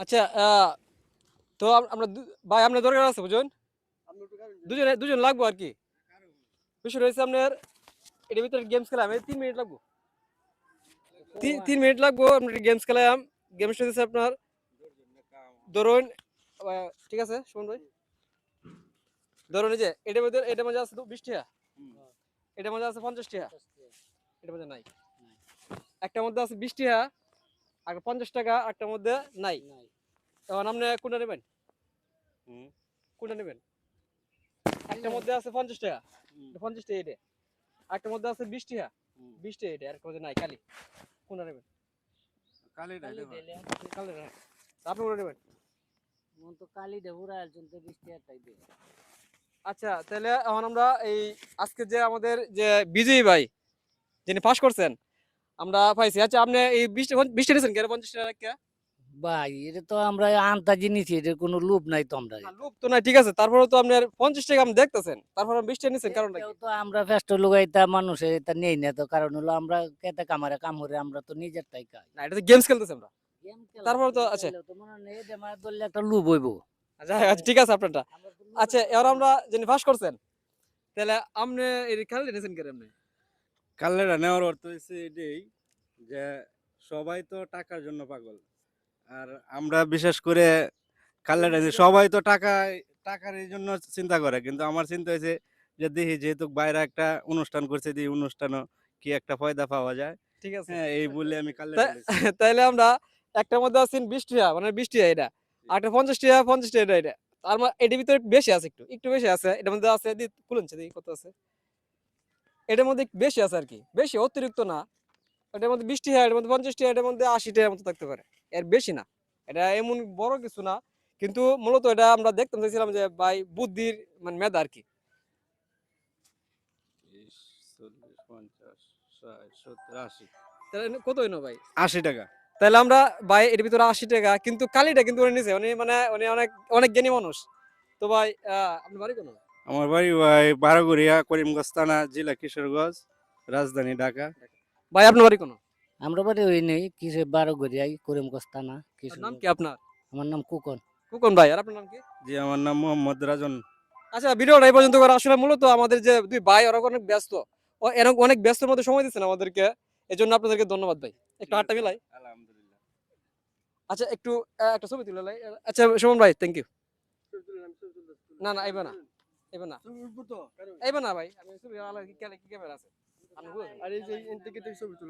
আচ্ছা তো আম- আমরা ভাই, আপনার দরকার আছে বুঝুন? দুজনে, দুজন লাগবো আর কি। বিষয় রয়েছে আপনার, এটার ভিতরে গেমস খেলাম। তিন মিনিট লাগবো। তিন- মিনিট লাগবো, আপনার গেমস খেলাম। গেমসটা হচ্ছে আপনার, ধরুন ঠিক আছে শুনুন ভাই? ধরুন যে, এটার মধ্যে এটার মধ্যে আছে বিশ টাকা এটার মধ্যে আছে পঞ্চাশ টাকা এটার মধ্যে নাই। একটার মধ্যে আছে বিশ টাকা আর পঞ্চাশ টাকা একটার মধ্যে নাই। তখন আপনি কোনটা নেবেন? কোনটা নেবেন? একটার মধ্যে আছে পঞ্চাশ টাকা। পঞ্চাশ টাকা এটা। একটার মধ্যে আছে বিশ টাকা। বিশ টাকা এটা আরেকটার মধ্যে নাই খালি কোনটা নেবেন? কালি আপনি কোনটা নেবেন? মন তো কালি দেবুরা একজন তো বৃষ্টি একটাই দে আচ্ছা তাহলে এখন আমরা এই আজকে যে আমাদের যে বিজয়ী ভাই যিনি পাস করছেন আমরা পাইছি। আচ্ছা আপনি এই বিশটা বিশটা নিয়েছেন কেন পঞ্চাশ টাকা ভাই এটা তো আমরা আন্তাজি নিছি এটার কোনো লোভ নাই তো আমরা। লোক তো নাই ঠিক আছে। তারপরে তো আপনার পঞ্চাশ টাকা আপনি দেখতেছেন। তারপর কারণটা কেউ তো আমরা ফেস্ট লুগাইতা মানুষের এটা নেই না তো কারণ হলো আমরা কেতে কামারে কাম করে আমরা তো নিজের তাই খাই। না এটা তো গেমস খেলতেছে আমরা। তারপরে তো। তো মনে হয় এটা আমার দলে একটা লোভ হইব। আচ্ছা আচ্ছা, ঠিক আছে আপনারটা। লোভ আচ্ছা এবার আমরা যিনি পাস করছেন তাহলে আপনি এই খেলে নিয়েছেন কেন আপনি? কাল্লেরা নেওয়ার অর্থ হচ্ছে এটাই যে সবাই তো টাকার জন্য পাগল। আর আমরা বিশেষ করে কাল্লেরা যে সবাই তো টাকা টাকার এই জন্য চিন্তা করে কিন্তু আমার চিন্তা হয়েছে যে দেখি যেহেতু বাইরে একটা অনুষ্ঠান করছে এই অনুষ্ঠানও কি একটা ফয়দা পাওয়া যায়। ঠিক আছে। হ্যাঁ এই বলে আমি কাল্লে তা- তাইলে আমরা একটার মধ্যে আছেন বিশ টাকা মানে বিশ টাকা এটা। একটা পঞ্চাশ টাকা পঞ্চাশ টাকা এটা এটা। তার মানে এটার ভিতরে বেশি আছে একটু একটু বেশি আছে এটার মধ্যে আছে দেখি কত আছে? এটার মধ্যে বেশি আছে আর কি বেশি অতিরিক্ত না। এটার মধ্যে বিশ টাকা এটার মধ্যে পঞ্চাশ টাকা এটার মধ্যে টাকার মতো থাকতে পারে। এর বেশি না। এটা এমন বড় কিছু না। কিন্তু মূলত এটা আমরা দেখতাম চাইছিলাম যে ভাই বুদ্ধির মানে মেধা আর কি পঞ্চাশ আশি। তাহলে কত হইনো ভাই? আশি টাকা। তাহলে আমরা ভাই এর ভিতরে আশি টাকা কিন্তু কালিটা কিন্তু উনি নিছে। উনি মানে উনি অনেক অনেক জ্ঞানী মানুষ। তো ভাই আহ, আপনি বাড়ি কোনো আমার বাড়ি ভাই বারোগড়িয়া করিমগঞ্জ থানা জেলা কিশোরগঞ্জ রাজধানী ঢাকা। ভাই আপনার বাড়ি কোনো? আমরা বাড়ি ওই নেই কিসে বারো গড়িয়াই করিম কস্তানা কিছু নাম কি আপনার? আমার নাম কুকন। কুকন ভাই আর আপনার নাম কি? জি আমার নাম মোহাম্মদ রাজন। আচ্ছা ভিডিওটা এই পর্যন্ত করা আসলে মূলত আমাদের যে দুই ভাই ওরা অনেক ব্যস্ত। ও এরকম অনেক ব্যস্তর মধ্যে সময় দিচ্ছেন আমাদেরকে। এই জন্য আপনাদেরকে ধন্যবাদ ভাই। একটু আটটা মিলাই আলহামদুলিল্লাহ। আচ্ছা একটু একটা ছবি তুলে লাই। আচ্ছা সুমন ভাই থ্যাংক ইউ না না এবার না। এবার না। এবার না ভাই আমি ছবি আলাদা কি ক্যামেরা আছে? আর এই যে ইন্টিগ্রেটেড থেকে ছবি তুলে।